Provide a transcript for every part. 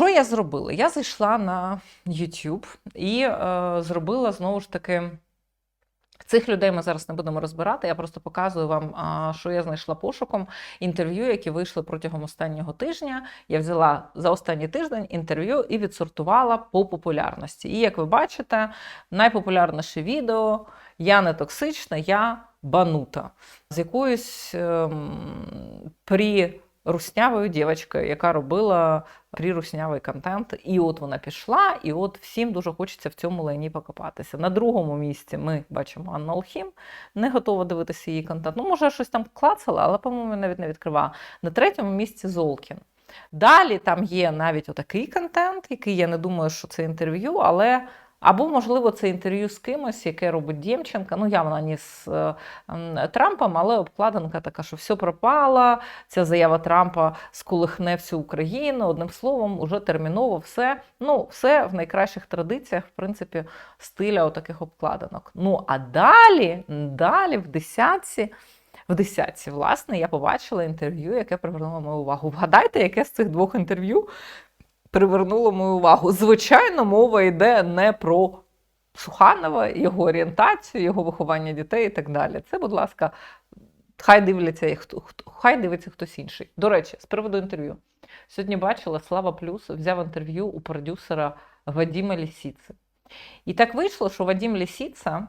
Що я зробила? Я зайшла на YouTube і е, зробила знову ж таки. Цих людей ми зараз не будемо розбирати. Я просто показую вам, що я знайшла пошуком інтерв'ю, які вийшли протягом останнього тижня. Я взяла за останній тиждень інтерв'ю і відсортувала по популярності. І як ви бачите, найпопулярніше відео Я не токсична, я банута з якоюсь ем, при руснявою дівчинкою, яка робила пріруснявий контент. І от вона пішла, і от всім дуже хочеться в цьому лайні покопатися. На другому місці ми бачимо Анну Алхім, не готова дивитися її контент. Ну, може, щось там клацала, але, по-моєму, навіть не відкривала. На третьому місці Золкін. Далі там є навіть отакий контент, який я не думаю, що це інтерв'ю, але. Або, можливо, це інтерв'ю з кимось, яке робить Дємченка. Ну, явно не з е, Трампом, але обкладинка така, що все пропало. Ця заява Трампа сколихне всю Україну. Одним словом, уже терміново все. Ну, все в найкращих традиціях, в принципі, стиля отаких обкладинок. Ну, а далі, далі в десятці. В десятці, власне, я побачила інтерв'ю, яке привернуло мою увагу. Вгадайте, яке з цих двох інтерв'ю привернуло мою увагу. Звичайно, мова йде не про Суханова, його орієнтацію, його виховання дітей і так далі. Це, будь ласка, хай дивляться хто, хай дивиться хтось інший. До речі, з приводу інтерв'ю. Сьогодні бачила Слава Плюс взяв інтерв'ю у продюсера Вадіма Лісіци. І так вийшло, що Вадім Лісіца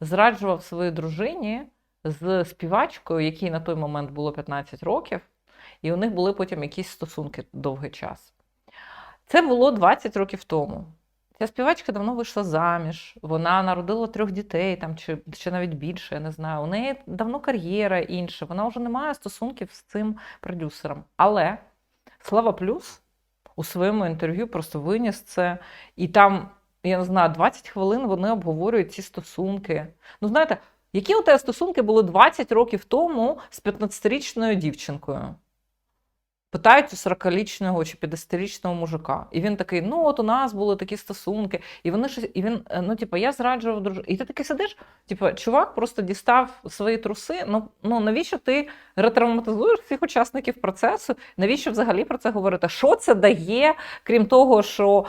зраджував своїй дружині з співачкою, якій на той момент було 15 років, і у них були потім якісь стосунки довгий час. Це було 20 років тому. Ця співачка давно вийшла заміж, вона народила трьох дітей, там, чи, чи навіть більше, я не знаю. У неї давно кар'єра інша, вона вже не має стосунків з цим продюсером. Але Слава Плюс у своєму інтерв'ю просто виніс це, і там, я не знаю, 20 хвилин вони обговорюють ці стосунки. Ну, знаєте, які у тебе стосунки були 20 років тому з 15-річною дівчинкою? Питають у 40-річного чи 50-річного мужика. І він такий: ну, от у нас були такі стосунки, і вони щось, і він, е, ну, типу, я зраджував дружину. І ти такий сидиш, типу, чувак просто дістав свої труси. Ну, ну навіщо ти ретравматизуєш всіх учасників процесу? Навіщо взагалі про це говорити? Що це дає, крім того, що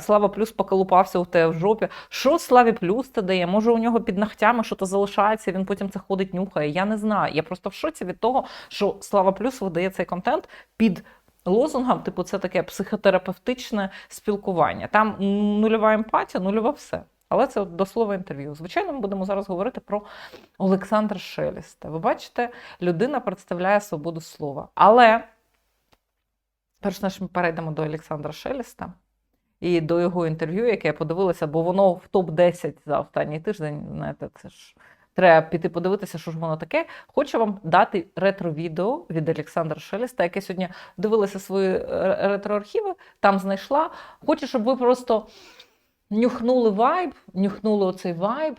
Слава Плюс поколупався у тебе в жопі? Що Славі Плюс це дає? Може, у нього під ногтями щось залишається, він потім це ходить, нюхає. Я не знаю. Я просто в шоці від того, що Слава Плюс видає цей контент під лозунгом, типу, це таке психотерапевтичне спілкування. Там нульова емпатія, нульове все. Але це до слова інтерв'ю. Звичайно, ми будемо зараз говорити про Олександра Шеліста. Ви бачите, людина представляє свободу слова. Але, перш ніж ми перейдемо до Олександра Шеліста і до його інтерв'ю, яке я подивилася, бо воно в топ-10 за останній тиждень, знаєте, це ж. Треба піти подивитися, що ж воно таке. Хочу вам дати ретро-відео від Олександра Шелеста, яке сьогодні дивилася свої е, ретроархіви, там знайшла. Хочу, щоб ви просто нюхнули вайб, нюхнули оцей вайб.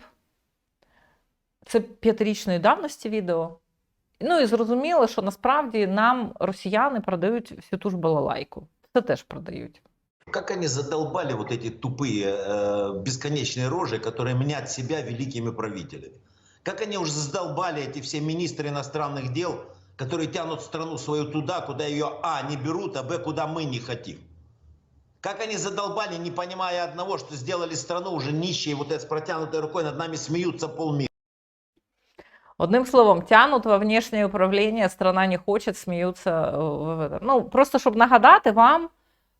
Це п'ятирічної давності відео. Ну і зрозуміло, що насправді нам росіяни продають всю ту ж балалайку. Це теж продають. Как они задолбали вот эти тупые, э, бесконечные рожи, которые мнят себя великими правителями. Как они уже задолбали эти все министры иностранных дел, которые тянут страну свою туда, куда ее А не берут, а Б куда мы не хотим. Как они задолбали, не понимая одного, что сделали страну уже нищей, вот это с протянутой рукой над нами смеются полмира. Одним словом, тянут во внешнее управління, страна не хоче, сміються. е, в это. Ну, просто щоб нагадати вам,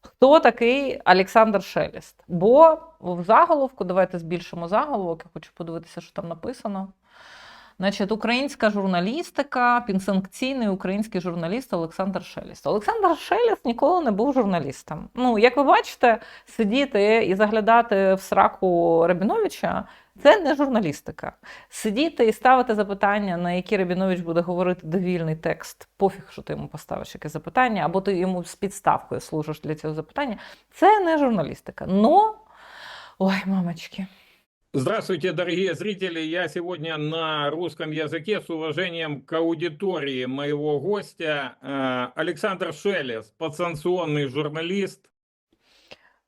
хто такий Олександр Шелест. Бо в заголовку, давайте збільшимо заголовок, я хочу подивитися, що там написано. Значить, українська журналістика, підсанкційний український журналіст Олександр Шелест. Олександр Шелест ніколи не був журналістом. Ну, як ви бачите, сидіти і заглядати в сраку Рабіновича це не журналістика. Сидіти і ставити запитання, на які Рабінович буде говорити довільний текст, пофіг, що ти йому поставиш яке запитання, або ти йому з підставкою служиш для цього запитання. Це не журналістика. Но, ой, мамочки. Здравствуйте, дорогие зрители. Я сегодня на русском языке с уважением к аудитории моего гостя э, Александр Шелес, подсанкционный журналист.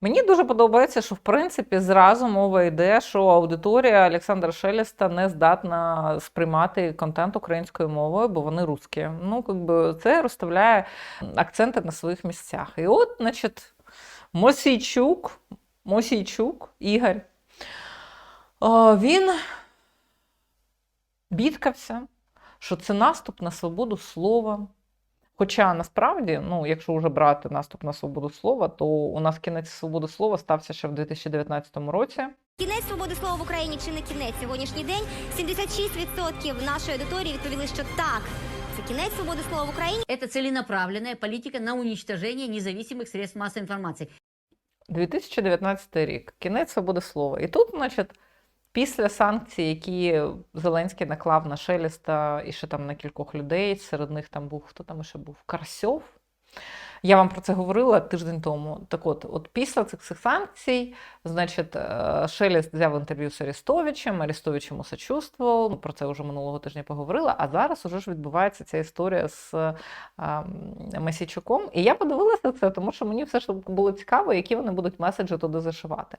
Мені дуже подобається, що в принципі зразу мова йде, що аудиторія Олександра Шелеста не здатна сприймати контент українською мовою, бо вони русські. Ну, якби це розставляє акценти на своїх місцях. І от, значить, Мосійчук, Мосійчук Ігор. Він бідкався, що це наступ на свободу слова. Хоча насправді, ну, якщо вже брати наступ на свободу слова, то у нас кінець свободи слова стався ще в 2019 році. Кінець свободи слова в Україні чи не кінець сьогоднішній день? 76% нашої аудиторії відповіли, що так. Це кінець свободи слова в Україні. Это целенаправленная политика на уничтожение независимых средств массовой информации. 2019 рік, кінець свободи слова. І тут, значить, після санкцій, які Зеленський наклав на Шеліста і ще там на кількох людей, серед них там був хто там ще був Карсьов. Я вам про це говорила тиждень тому. Так от, от після цих всіх санкцій, значить, е, Шелест взяв інтерв'ю з Арестовичем, Арестович йому сочувствував. Ми про це вже минулого тижня поговорила. А зараз уже ж відбувається ця історія з е, Месійчуком. І я подивилася це, тому що мені все ж було цікаво, які вони будуть меседжі туди зашивати.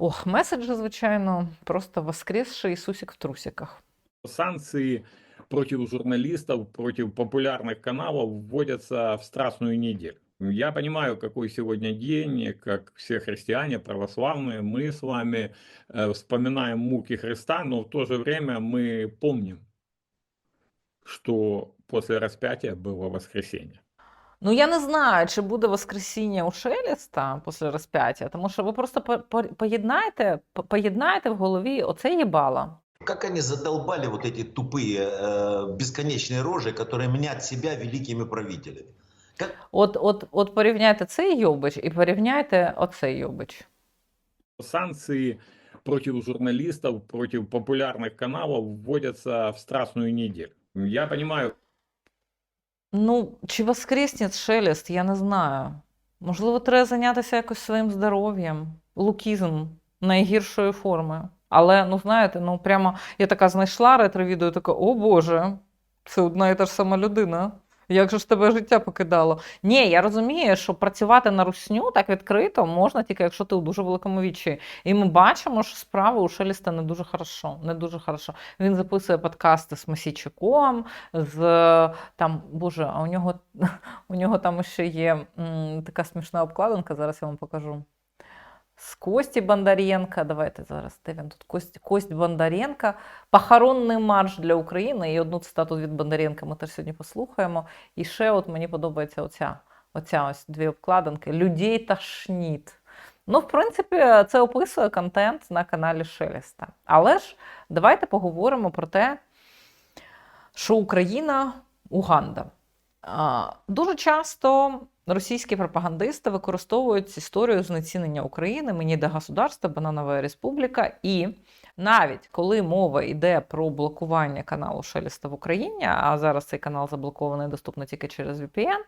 Ох, меседжі, звичайно, просто воскресший Ісусик в трусиках. Санкции против журналистов, против популярных каналов вводятся в страстную неделю. Я понимаю, какой сегодня день, как все христиане, православные, мы с вами э, вспоминаем муки Христа, но в то же время мы помним, что после распятия было воскресенье. Ну, я не знаю, чи буде Воскресіння у Шелеста після розп'яття, тому що ви просто по- по- поєднаєте, по- поєднаєте в голові оце їбало. Как они задолбали вот эти тупые, э, бесконечные рожи, которые мнят себя великими правителями. Как От, от, от порівняйте цей йобич і порівняйте оцей йобич. Санкции против журналистов, против популярных каналов вводятся в страстную неделю. Я понимаю, Ну, чи воскресне Шелест, я не знаю. Можливо, треба зайнятися якось своїм здоров'ям. Лукізм найгіршої форми. Але, ну знаєте, ну прямо я така знайшла ретро-відео, така, о Боже, це одна і та ж сама людина. Як же ж тебе життя покидало? Ні, я розумію, що працювати на русню так відкрито можна тільки якщо ти у дуже великому вічі. І ми бачимо, що справи у Шеліста не дуже хорошо. Не дуже хорошо. Він записує подкасти з Масійчуком, з там, боже, а у нього, у нього там ще є м, така смішна обкладинка, зараз я вам покажу. З Кості Бондаренка. Давайте зараз, де він тут? Кость, Кость Бондаренка. Похоронний марш для України. І одну цитату від Бондаренка ми теж сьогодні послухаємо. І ще от мені подобається оця, оця ось дві обкладинки. Людей тошніт. Ну, в принципі, це описує контент на каналі Шелеста. Але ж давайте поговоримо про те, що Україна Уганда. Дуже часто російські пропагандисти використовують історію знецінення України, мені до государства, Бананова Республіка. І навіть коли мова йде про блокування каналу Шелеста в Україні, а зараз цей канал заблокований доступно тільки через VPN,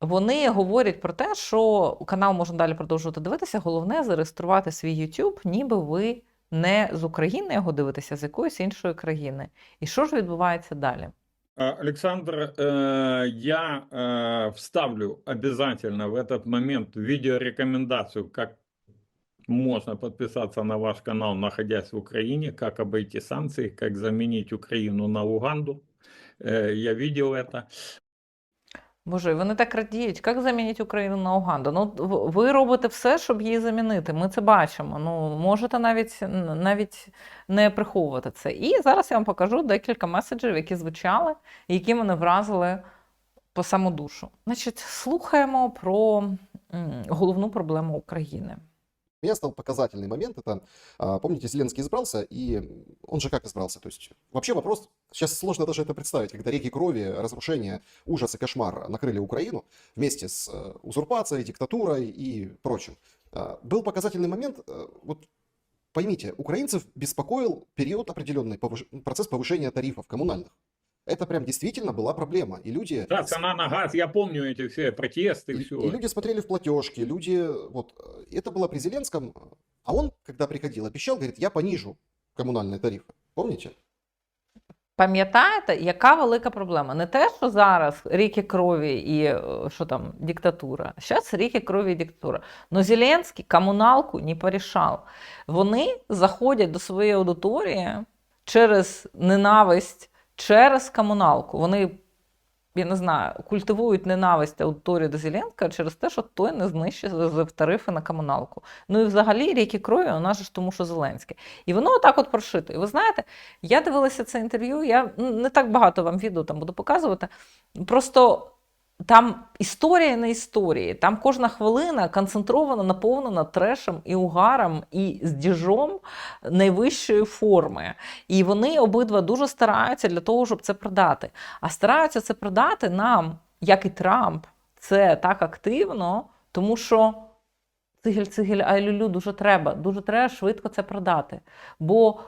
вони говорять про те, що канал можна далі продовжувати дивитися. Головне зареєструвати свій YouTube, ніби ви не з України його дивитеся, а з якоїсь іншої країни. І що ж відбувається далі? А, Александр, э, я э, вставлю обязательно в этот момент видеорекомендацию, как можно подписаться на ваш канал, находясь в Украине, как обойти санкции, как заменить Украину на Уганду. Э, Я видел это. Боже, вони так радіють. Як замінити Україну на Уганду? Ну, ви робите все, щоб її замінити. Ми це бачимо. Ну, можете навіть, навіть не приховувати це. І зараз я вам покажу декілька меседжів, які звучали, які мене вразили по саму душу. Значить, слухаємо про головну проблему України. Меня стал показательный момент. Это, а, помните, Зеленский избрался, и он же как избрался? То есть вообще вопрос, сейчас сложно даже это представить, когда реки крови, разрушения, ужас и кошмар накрыли Украину вместе с э, узурпацией, диктатурой и прочим. А, Был показательный момент, э, вот поймите, украинцев беспокоил период определенный, процесс повышения тарифов коммунальных. Это прям действительно была проблема. И люди... Да, цена на газ, я помню эти все протесты, И, все. и люди смотрели в платежки, люди, вот, э, это было при Зеленском, а он, когда приходил, обещал, говорит, я понижу коммунальные тарифы. Помните? Пам'ятаєте, яка велика проблема? Не те, що зараз ріки крові і е, що там, диктатура. Зараз ріки крові і диктатура. Но Зеленський комуналку не порішав. Вони заходять до своєї аудиторії через ненависть, через комуналку. Вони я не знаю, культивують ненависть аудиторії до Зеленка через те, що той не знищив тарифи на комуналку. Ну і взагалі ріки крові у нас ж тому, що Зеленський. І воно отак от прошито. І ви знаєте, я дивилася це інтерв'ю, я не так багато вам відео там буду показувати. Просто там історія не історії. Там кожна хвилина концентрована, наповнена трешем і угаром, і з діжом найвищої форми. І вони обидва дуже стараються для того, щоб це продати. А стараються це продати нам, як і Трамп, це так активно, тому що цигель, цигель, айлюлю дуже треба. Дуже треба швидко це продати. Бо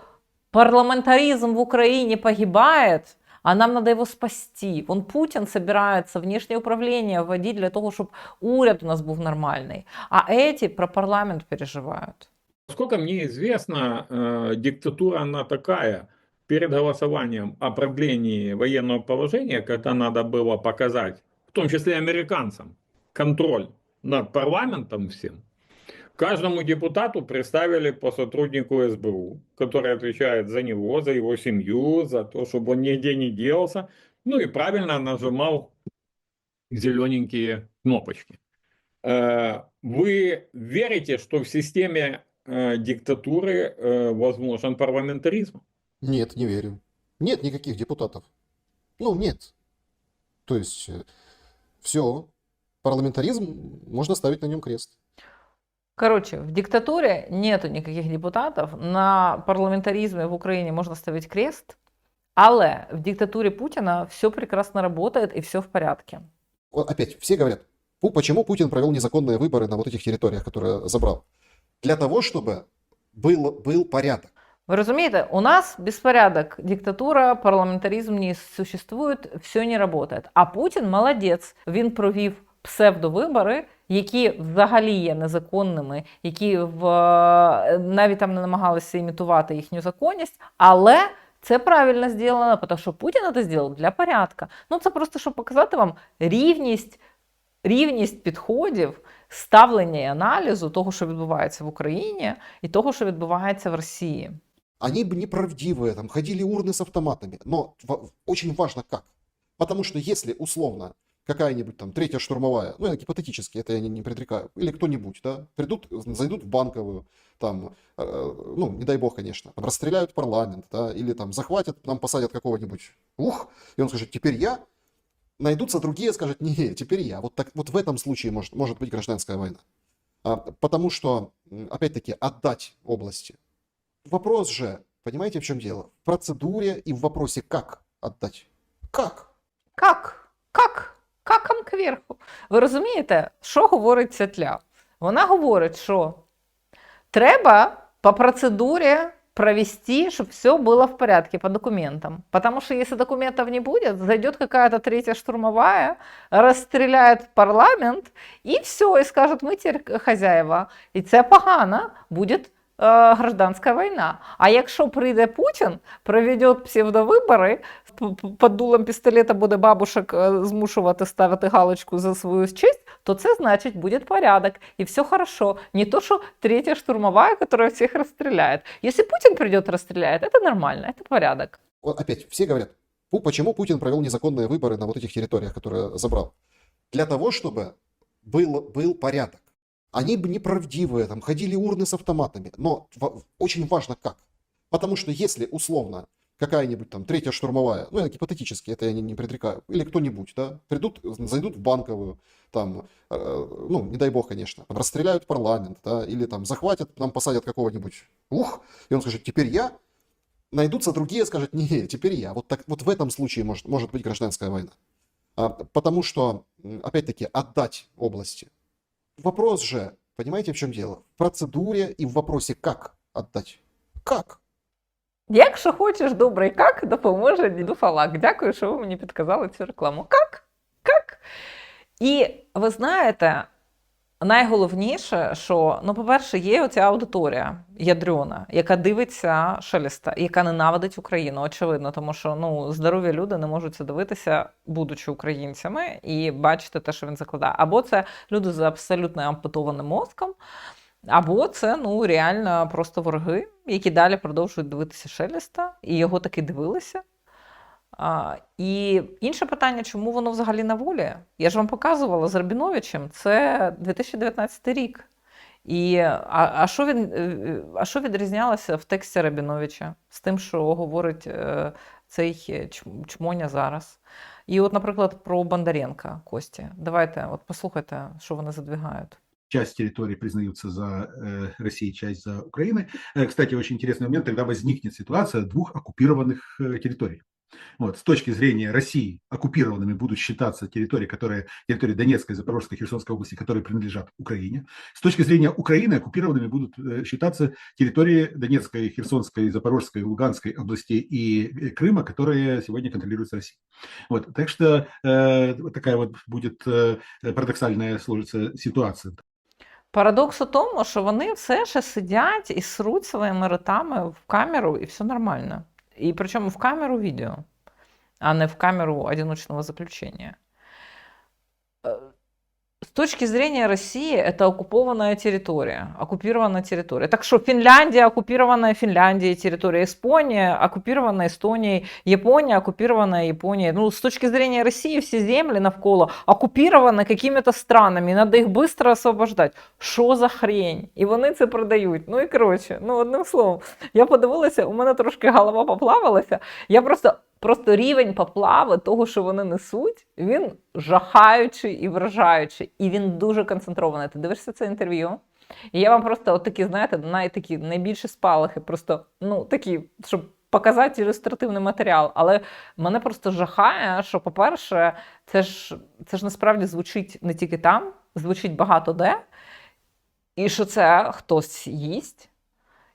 парламентаризм в Україні погибає, а нам надо его спасти. Вон Путин собирается внешнее управление вводить для того, чтобы уряд у нас был нормальный. А эти про парламент переживают. Сколько мне известно, э, диктатура она такая. Перед голосованием о продлении военного положения, когда надо было показать, в том числе американцам, контроль над парламентом всем, каждому депутату представили по сотруднику СБУ, который отвечает за него, за его семью, за то, чтобы он нигде не делся, ну и правильно нажимал зелененькие кнопочки. Э, Вы верите, что в системе э, диктатуры э, возможен парламентаризм? Нет, не верю. Нет никаких депутатов. Ну, нет. То есть, все. Парламентаризм, можно ставить на нем крест. Короче, в диктатуре нету никаких депутатов. На парламентаризме в Украине можно ставить крест. Але в диктатуре Путина все прекрасно работает и все в порядке. Вот опять, все говорят, «Пу- почему Путин провел незаконные выборы на вот этих территориях, которые забрал? Для того, чтобы был, был порядок. Вы разумеете, у нас беспорядок, диктатура, парламентаризм не существует, все не работает. А Путін молодець. Він провів псевдовибори, які взагалі є незаконними, які в навіть там не намагалися імітувати їхню законність, але. Це правильно зроблено, тому що Путін це зробив для порядка. Ну це просто щоб показати вам рівність, рівність підходів, ставлення і аналізу того, що відбувається в Україні, і того, що відбувається в Росії. Они бы неправдивые, там ходили урны с автоматами. Но ва- очень важно как. Потому что если условно какая-нибудь там третья штурмовая, ну, я гипотетически, это я не, не предрекаю, или кто-нибудь, да, придут, зайдут в банковую, там, э, ну, не дай бог, конечно, там, расстреляют парламент, да, или там захватят, нам посадят какого-нибудь, ух, и он скажет, теперь я, найдутся другие, скажут, не, теперь я. Вот, так, вот в этом случае может, может быть гражданская война. А, потому что, опять-таки, отдать области. Вопрос же, понимаете, в чем дело? В процедуре и в вопросе, как отдать. Как? Как? Как? Каком кверху. Ви розумієте, що говорить ця тля? Вона говорить, що треба по процедурі провести, чтобы все было в порядке по документам. Потому что если документов не будет, зайдет какая-то третья штурмовая, расстреляет парламент, и все, и скажет, ми теперь хазяєва. І це погано, буде е, гражданська війна. А якщо прийде Путін, проведе псевдовибори, під дулом пістолета буде бабушек е, змушувати ставити галочку за свою честь, то це значить буде порядок, і все хорошо. Не то, що третя штурмовая, которая всех расстреляет. Если Путин придет расстреляет, это нормально, это порядок. Вот опять, все говорят, «Пу- почему Путин провел незаконные выборы на вот этих территориях, которые забрал? Для того, чтобы был, был порядок. Они бы неправдивые, там, ходили урны с автоматами. Но ва- очень важно как. Потому что если условно какая-нибудь там третья штурмовая, ну, я гипотетически, это я не, не предрекаю, или кто-нибудь, да, придут, зайдут в банковую, там, э, ну, не дай бог, конечно, там, расстреляют парламент, да, или там захватят, нам посадят какого-нибудь, ух, и он скажет, теперь я, найдутся другие, скажут, не, теперь я. Вот, так, вот в этом случае может, может быть гражданская война. А, потому что, опять-таки, отдать области. Вопрос же, понимаете, в чем дело? В процедуре и в вопросе, как отдать. Как? Якщо хочеш добрий как, допоможе діду Фалак. Дякую, що ви мені підказали цю рекламу. Как? Как? І ви знаєте, найголовніше, що, ну, по-перше, є оця аудиторія ядрена, яка дивиться шелеста, яка ненавидить Україну, очевидно, тому що ну, здорові люди не можуть це дивитися, будучи українцями, і бачити те, що він закладає. Або це люди з абсолютно ампутованим мозком. Або це ну реально просто вороги, які далі продовжують дивитися Шелеста, і його таки дивилися. А, і інше питання, чому воно взагалі на волі? Я ж вам показувала з Рабіновичем, це 2019 рік. І, а, а, що він, е, а що відрізнялося в тексті Рабіновича з тим, що говорить е, цей чмоня зараз? І от, наприклад, про Бондаренка Кості. Давайте, от послухайте, що вони задвигають. Часть территории признаются за э, Россией, часть за Украиной. Э, кстати, очень интересный момент, тогда возникнет ситуация двух оккупированных э, территорий. Вот, с точки зрения России, оккупированными будут считаться территории, которые, территории Донецкой, Запорожской, Херсонской области, которые принадлежат Украине. С точки зрения Украины, оккупированными будут э, считаться территории Донецкой, Херсонской, Запорожской, Луганской областей и э, Крыма, которые сегодня контролируются Россией. Вот, так что э, такая вот будет э, парадоксальная сложится ситуация. Парадокс у тому, що вони все ще сидять і сруть своїми ротами в камеру, і все нормально. І причому в камеру відео, а не в камеру одиночного заключения Э, С точки зрения России, это оккупованная территория. Оккупированная территория. Так что Финляндия, оккупированная Финляндией территория, Эстония, оккупированная Эстонией, Япония, оккупированная Японией. Ну, с точки зрения России, все земли навколо оккупированы какими-то странами, надо їх быстро освобождать. Що за хрень? І вони це продають. Ну і коротше, ну одним словом, я подивилася, у мене трошки голова поплавилася. Я просто, просто рівень поплави того, що вони несуть, він жахаючий і вражаючий. І він дуже концентрований. Ти дивишся це інтерв'ю? І я вам просто от такі, знаєте, най, такі найбільші спалахи, просто ну такі, щоб показати ілюстративний матеріал. Але мене просто жахає, що, по-перше, це ж, це ж насправді звучить не тільки там, звучить багато де, і що це хтось їсть,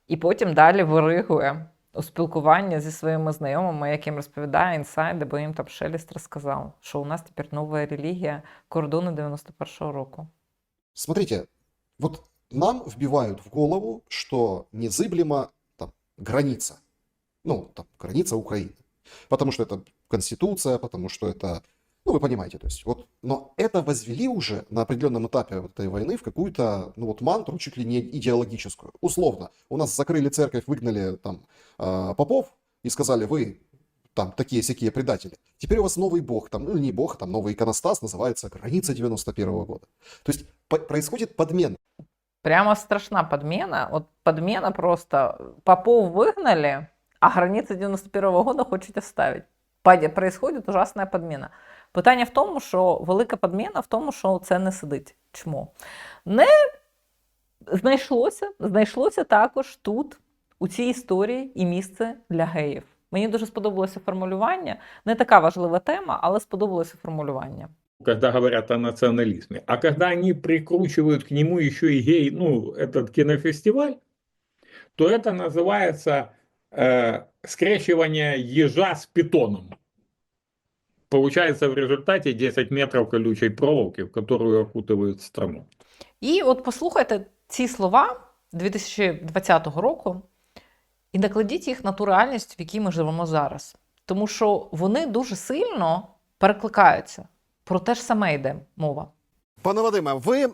і потім далі виригує у спілкування зі своїми знайомими, яким розповідає інсайди, бо їм там Шеліст розказав, що у нас тепер нова релігія кордони 91-го року. Смотрите, вот нам вбивают в голову, что незыблема там, граница. Ну, там, граница Украины. Потому что это Конституция, потому что это, ну, вы понимаете, то есть, вот, но это возвели уже на определенном этапе вот этой войны в какую-то, ну, вот мантру чуть ли не идеологическую. Условно, у нас закрыли церковь, выгнали там а, попов и сказали, вы там такие-сякие предатели. Теперь у вас новый бог, там, ну, не бог, там, новый иконостас называется граница 91 года. То есть по- происходит подмен. Прямо страшна подмена. От подмена просто попов выгнали, а границы 91-го года хочуть оставить. Происходит ужасна подмена. Питання в тому, що велика подмена в тому, що це не сидить. Чому? Не знайшлося, знайшлося також тут, у цій історії, і місце для геїв. Мені дуже сподобалося формулювання. Не така важлива тема, але сподобалося формулювання. когда говорят о национализме. А когда они прикручивают к нему еще и гей, ну, этот кинофестиваль, то это называется э, скрещивание ежа с питоном. Получается в результате 10 метров колючей проволоки, в которую окутывают страну. І от послухайте ці слова 2020 року і накладіть їх на ту реальність, в якій ми живемо зараз. Тому що вони дуже сильно перекликаються. Про те ж саме йде мова. Пане Вадиме, ви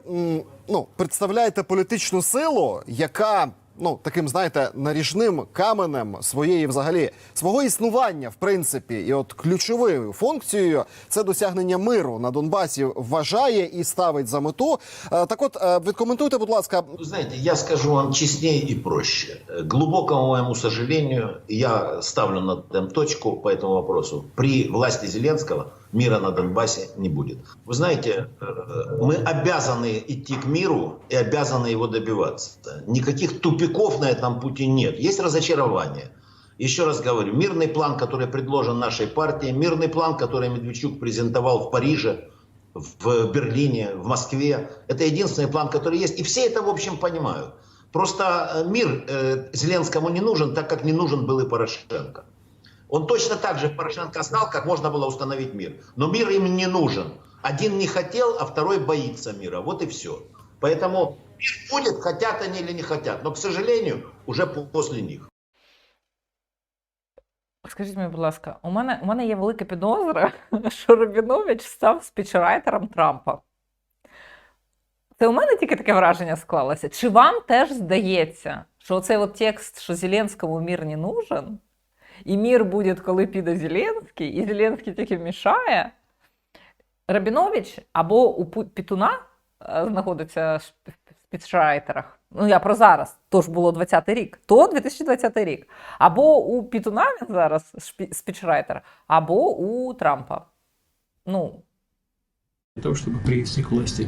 ну, представляєте політичну силу, яка ну таким, знаєте, наріжним каменем своєї взагалі свого існування, в принципі, і от ключовою функцією це досягнення миру на Донбасі вважає і ставить за мету. Е, Так, от е, відкоментуйте, будь ласка, Вы знаете, я скажу вам честнее и проще. К глубокому моему сожалению, я ставлю на этом точку по этому вопросу. При власти Зеленского Мира на Донбассе не будет. Вы знаете, э, мы обязаны идти к миру и обязаны его добиваться. Никаких тупиков на этом пути нет. Есть разочарование. Еще раз говорю, мирный план, который предложен нашей партией, мирный план, который Медведчук презентовал в Париже, в Берлине, в Москве. Это единственный план, который есть. И все это, в общем, понимают. Просто э, мир э, Зеленскому не нужен, так как не нужен был и Порошенко. Он точно так же Порошенко знал, как можно было установить мир. Но мир им не нужен. Один не хотел, а второй боится мира. Вот и все. Поэтому мир будет, хотят они или не хотят. Но, к сожалению, уже после них. Скажіть мені, будь ласка, у мене, у мене є велика підозра, що Рабінович став спічрайтером Трампа. Це у мене тільки таке враження склалося. Чи вам теж здається, що оцей от текст, що Зеленському мір не нужен, і мір буде, коли піде Зеленський, і Зеленський тільки мішає. Рабінович або у Пітуна е, знаходиться в підшрайтерах. Ну, я про зараз, то ж було 20-й рік, то 2020 рік. Або у Пітуна зараз спічрайтер, або у Трампа. Ну, для того, чтобы привести к власти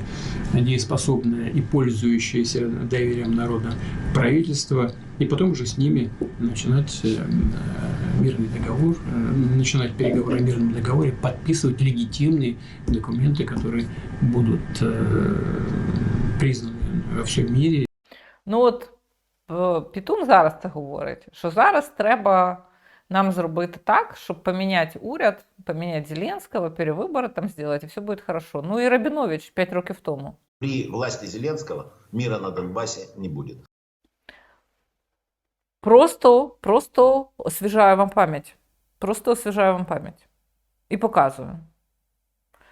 дееспособное и пользующееся доверием народа правительство, и потом уже с ними начинать э, э, мирный договор, э, начинать переговоры о мирном договоре, подписывать легитимные документы, которые будут признаны во всем мире. Ну от е, Пітун зараз це говорить, що зараз треба нам зробити так, щоб поміняти уряд, поміняти Зеленського, перевибори там зробити, і все буде хорошо. Ну і Рабінович 5 років тому. При власти Зеленского мира на Донбассе не будет. Просто, просто освіжаю вам пам'ять. Просто освіжаю вам пам'ять. І показую,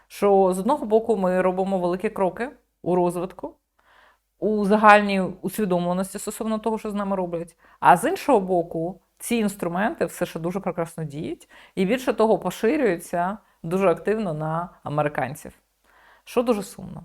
що з одного боку ми робимо великі кроки у розвитку, у загальній усвідомленості стосовно того, що з нами роблять. А з іншого боку, ці інструменти все ще дуже прекрасно діють, і більше того, поширюються дуже активно на американців, що дуже сумно.